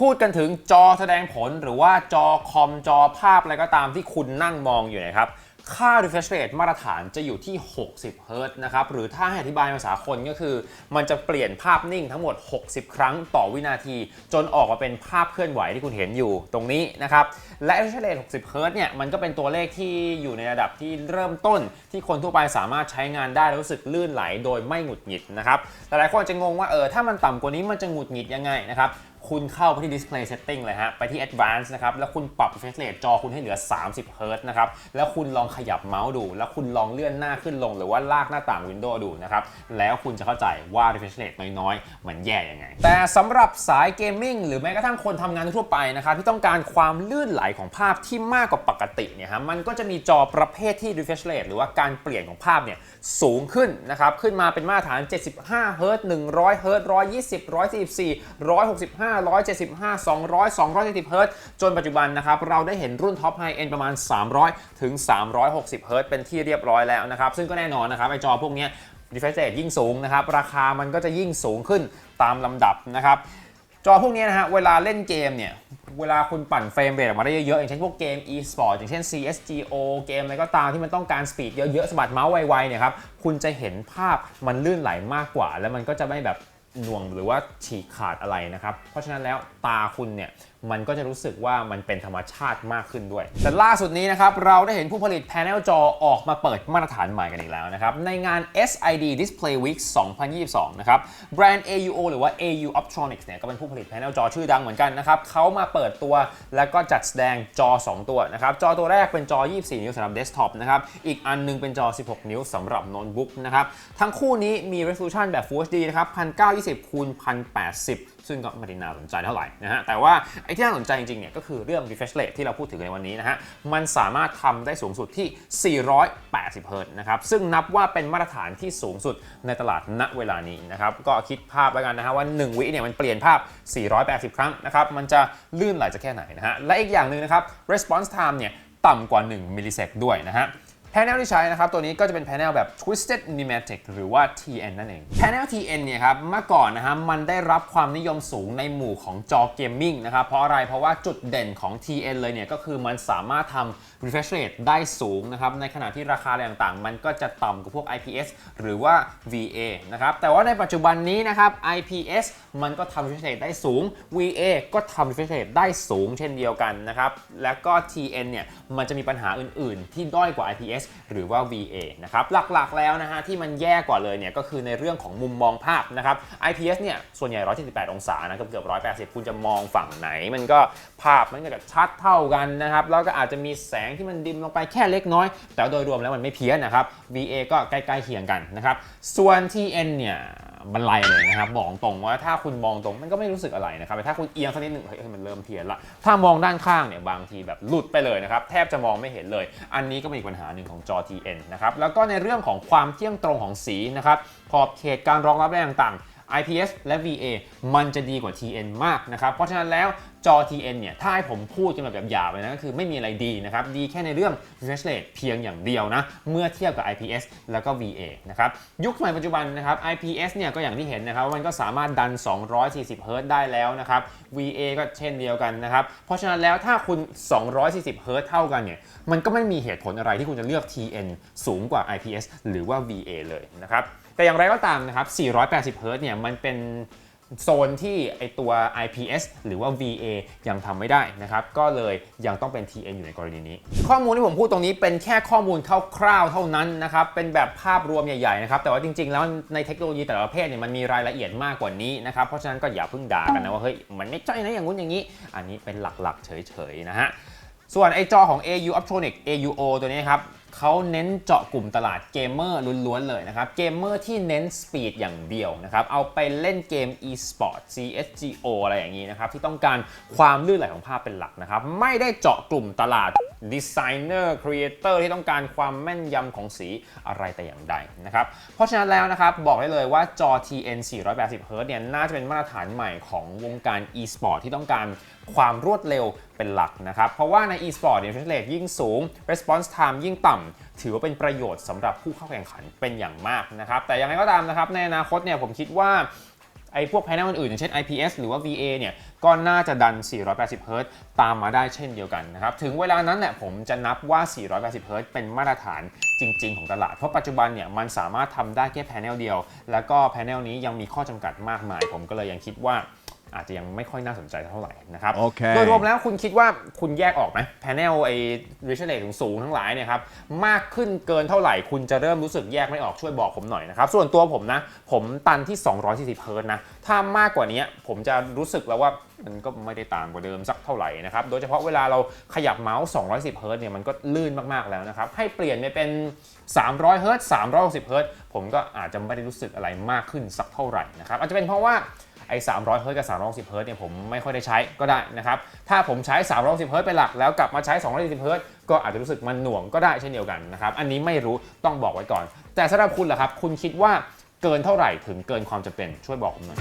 พูดกันถึงจอแสดงผลหรือว่าจอคอมจอภาพอะไรก็ตามที่คุณนั่งมองอยู่นะครับ ค่า refresh rate มาตรฐานจะอยู่ที่ 60เฮิรต์นะครับ หรือถ้าให้อธิบายภาษาคนก็คือ มันจะเปลี่ยนภาพนิ่งทั้งหมด 60 ครั้งต่อวินาที จนออกมาเป็นภาพเคลื่อนไหวที่คุณเห็นอยู่ตรงนี้นะครับ และ refresh rate 60เฮิรต์เนี่ย มันก็เป็นตัวเลขที่อยู่ในระดับที่เริ่มต้น ที่คนทั่วไปสามารถใช้งานได้รู้สึกลื่นไหลโดยไม่หงุดหงิดนะครับ หลายคนจะงงว่าเออถ้ามันต่ำกว่านี้มันจะหงุดหงิดยังไงนะครับ คุณเข้าไปที่ display setting เลยฮะ ไปที่ advanced นะครับ แล้วคุณปรับ refresh rate จอคุณให้เหลือ 30 Hz นะครับ แล้วคุณลองขยับเมาส์ดู แล้วคุณลองเลื่อนหน้าขึ้นลง หรือว่าลากหน้าต่าง Windows ดูนะครับ แล้วคุณจะเข้าใจว่า refresh rate น้อยๆ มันแย่ยังไง แต่สำหรับสายเกมมิ่งหรือแม้กระทั่งคนทำงานทั่วไปนะครับ ที่ต้องการความลื่นไหลของภาพที่มากกว่าปกติเนี่ยฮะ มันก็จะมีจอประเภทที่ refresh rate หรือว่าการเปลี่ยนของภาพเนี่ยสูงขึ้นนะครับ ขึ้นมาเป็นมาตรฐาน 75เฮิรต์100เฮิรตซ์120 144 165 175 200 270เฮิรตซ์จนปัจจุบันนะครับ เราได้เห็นรุ่นท็อปไฮเอ็นประมาณ 300 ถึง 360เฮิรตซ์เป็นที่เรียบร้อยแล้วนะครับ ซึ่งก็แน่นอนนะครับ ไอจอพวกนี้ย refresh rate ยิ่งสูงนะครับ ราคามันก็จะยิ่งสูงขึ้นตามลำดับนะครับจอพวกนี้นะฮะ เวลาเล่นเกมเนี่ย เวลาคุณปั่นเฟรมเรทออกมาได้เยอะๆ อย่างเช่นพวกเกม e-sport อย่างเช่น CSGO เกมอะไรก็ตามที่มันต้องการสปีดเยอะๆสะบัดเมาส์ไวๆเนี่ยครับ คุณจะเห็นภาพมันลื่นไหลมากกว่า แล้วมันก็จะไม่แบบ หน่วงหรือว่าฉีกขาดอะไรนะครับ เพราะฉะนั้นแล้วตาคุณเนี่ยมันก็จะรู้สึกว่ามันเป็นธรรมชาติมากขึ้นด้วย แต่ล่าสุดนี้นะครับ เราได้เห็นผู้ผลิตแผงจอออกมาเปิดมาตรฐานใหม่กันอีกแล้วนะครับ ในงาน SID Display Week 2022 นะครับ แบรนด์ AUO หรือว่า AU Optronics เนี่ยก็เป็นผู้ผลิตแผงจอชื่อดังเหมือนกันนะครับเขามาเปิดตัวแล้วก็จัดแสดงจอ 2 ตัวนะครับ จอตัวแรกเป็นจอ 24 นิ้วสำหรับเดสก์ท็อปนะครับ อีกอันหนึงเป็นจอ 16 นิ้วสำหรับโน้ตบุ๊กนะครับ ทั้งคู่นี้มี resolution แบบ Full HD นะครับ120คูณ1080 ซึ่งก็ไม่ได้น่าสนใจเท่าไหร่นะฮะแต่ว่าไอ้ที่น่าสนใจจริงๆเนี่ยก็คือเรื่อง refresh rate ที่เราพูดถึงในวันนี้นะฮะมันสามารถทำได้สูงสุดที่ 480เฮิรตนะครับซึ่งนับว่าเป็นมาตรฐานที่สูงสุดในตลาดณเวลานี้นะครับก็คิดภาพแล้วกันนะฮะว่า 1 วิเนี่ยมันเปลี่ยนภาพ 480 ครั้งนะครับมันจะลื่นไหลจะแค่ไหนนะฮะและอีกอย่างหนึ่งนะครับ response time เนี่ยต่ำกว่า 1 มิลลิเซกด้วยนะฮะ แผงที่ใช้นะครับ ตัวนี้ก็จะเป็นแผงแบบ Twisted Pneumatic หรือว่า TN นั่นเองแผง TN เนี่ยครับเมื่อก่อนนะฮะมันได้รับความนิยมสูงในหมู่ของจอเกมมิ่งนะครับ เพราะอะไรเพราะว่าจุดเด่นของ TN เลยเนี่ยก็คือมันสามารถทำ refresh rate ได้สูงนะครับ ในขณะที่ราคาอะไรต่างๆ มันก็จะต่ำกว่าพวก IPS หรือว่า VA นะครับ แต่ว่าในปัจจุบันนี้นะครับ IPS มันก็ทำ refresh rate ได้สูง VA ก็ทำ refresh rate ได้สูงเช่นเดียวกันนะครับแล้วก็ TN เนี่ยมันจะมีปัญหาอื่นๆ ที่ด้อยกว่า IPS หรือว่า VA นะครับหลักๆแล้วนะฮะที่มันแย่กว่าเลยเนี่ยก็คือในเรื่องของมุมมองภาพนะครับ IPS เนี่ยส่วนใหญ่ 178 องศานะเกือบ180 คุณจะมองฝั่งไหน มันก็ภาพมันก็จะชัดเท่ากันนะครับ แล้วก็อาจจะมีแสงที่มันดิมลงไปแค่เล็กน้อย แต่โดยรวมแล้วมันไม่เพี้ยนนะครับ VA ก็ใกล้ๆเคียงกันนะครับส่วน TN เนี่ย บันไลเลยนะครับบอกตรงว่าถ้าคุณมองตรงมันก็ไม่รู้สึกอะไรนะครับแต่ถ้าคุณเอียงสักนิดหนึ่งเฮ้ยมันเริ่มเทียนละถ้ามองด้านข้างเนี่ยบางทีแบบหลุดไปเลยนะครับแทบจะมองไม่เห็นเลย อันนี้ก็เป็นอีกปัญหาหนึ่งของจอ TN นะครับแล้วก็ในเรื่องของความเที่ยงตรงของสีนะครับขอบเขตการรองรับอะไรต่างๆ IPS และ VA มันจะดีกว่า TN มากนะครับ เพราะฉะนั้นแล้วจอ TN เนี่ย ถ้าให้ผมพูดกันแบบหยาบๆเลยนะ ก็คือไม่มีอะไรดีนะครับ ดีแค่ในเรื่อง refresh rate เพียงอย่างเดียวนะ เมื่อเทียบกับ IPS แล้วก็ VA นะครับ ยุคสมัยปัจจุบันนะครับ IPS เนี่ย ก็อย่างที่เห็นนะครับว่ามันก็สามารถดัน 240 Hz ได้แล้วนะครับ VA ก็เช่นเดียวกันนะครับ เพราะฉะนั้นแล้วถ้าคุณ 240 Hz เท่ากันเนี่ย มันก็ไม่มีเหตุผลอะไรที่คุณจะเลือก TN สูงกว่า IPS หรือว่า VA เลยนะครับ แต่อย่างไรก็ตามนะครับ 480 Hz เนี่ยมันเป็นโซนที่ไอตัว IPS หรือว่า VA ยังทำไม่ได้นะครับ ก็เลยยังต้องเป็น TN อยู่ในกรณีนี้ ข้อมูลที่ผมพูดตรงนี้เป็นแค่ข้อมูลคร่าวๆเท่านั้นนะครับ เป็นแบบภาพรวมใหญ่ๆนะครับ แต่ว่าจริงๆ แล้วในเทคโนโลยีแต่ละประเภทเนี่ยมันมีรายละเอียดมากกว่านี้นะครับ เพราะฉะนั้นก็อย่าเพิ่งด่ากันนะว่าเฮ้ยมันไม่ใช่นะอย่างงู้นอย่างนี้ อันนี้เป็นหลักๆ เฉยๆนะฮะ ส่วนไอจอของ AU Optronic AUO ตัวนี้ครับ เขาเน้นเจาะกลุ่มตลาดเกมเมอร์ล้วนๆเลยนะครับ เกมเมอร์ที่เน้นสปีดอย่างเดียวนะครับ เอาไปเล่นเกม e-sport CSGO อะไรอย่างนี้นะครับ ที่ต้องการความลื่นไหลของภาพเป็นหลักนะครับ ไม่ได้เจาะกลุ่มตลาดดีไซเนอร์ครีเอเตอร์ที่ต้องการความแม่นยำของสีอะไรแต่อย่างใดนะครับ เพราะฉะนั้นแล้วนะครับ บอกได้เลยว่าจอ TN 480 Hz เนี่ยน่าจะเป็นมาตรฐานใหม่ของวงการ e-sport ที่ต้องการความรวดเร็วเป็นหลักนะครับ เพราะว่าใน e-sport เนี่ย refresh rate ยิ่งสูง response time ยิ่งต่ำถือว่าเป็นประโยชน์สำหรับผู้เข้าแข่งขันเป็นอย่างมากนะครับแต่อย่างไรก็ตามนะครับในอนาคตเนี่ยผมคิดว่าไอ้พวก panel อื่นๆอย่างเช่น IPS หรือว่า VA เนี่ย ก็น่าจะดัน 480 Hz ตามมาได้เช่นเดียวกันนะครับ ถึงเวลานั้นเนี่ยผมจะนับว่า 480 Hz เป็นมาตรฐานจริง ๆ ของตลาด เพราะปัจจุบันเนี่ยมันสามารถทำได้แค่ panel เดียว แล้วก็ panel นี้ยังมีข้อจำกัดมากมาย ผมก็เลยยังคิดว่า อาจจะยังไม่ค่อยน่าสนใจเท่าไหร่นะครับโอเคโดยรวมแล้วคุณคิดว่าคุณแยกออกไหม panel ไอ้ refresh rate สูงๆทั้งหลายเนี่ยครับมากขึ้นเกินเท่าไหร่ คุณจะเริ่มรู้สึกแยกไม่ออกช่วยบอกผมหน่อยนะครับ ส่วนตัวผมนะ ผมตันที่ 240เฮิร์ตซ์นะ ถ้ามากกว่านี้ผมจะรู้สึกแล้วว่ามันก็ไม่ได้ต่างกว่าเดิมสักเท่าไหร่นะครับ โดยเฉพาะเวลาเราขยับเมาส์ 210เฮิร์ตซ์เนี่ยมันก็ลื่นมากๆแล้วนะครับ ให้เปลี่ยนไปเป็น 300เฮิร์ตซ์360เฮิร์ตซ์ผมก็อาจจะไม่ได้รู้สึกอะไรมากขึ้นสักเท่าไหร่นะครับอาจจะเป็นเพราะว่า ไอ้300เฮิร์ตกับ360เฮิร์ตเนี่ยผมไม่ค่อยได้ใช้ก็ได้นะครับ ถ้าผมใช้360เฮิร์ตเป็นหลักแล้วกลับมาใช้240เฮิร์ตก็อาจจะรู้สึกมันหน่วงก็ได้เช่นเดียวกันนะครับ อันนี้ไม่รู้ต้องบอกไว้ก่อน แต่สำหรับคุณล่ะครับ คุณคิดว่าเกินเท่าไหร่ถึงเกินความจำเป็นช่วยบอกผมหน่อย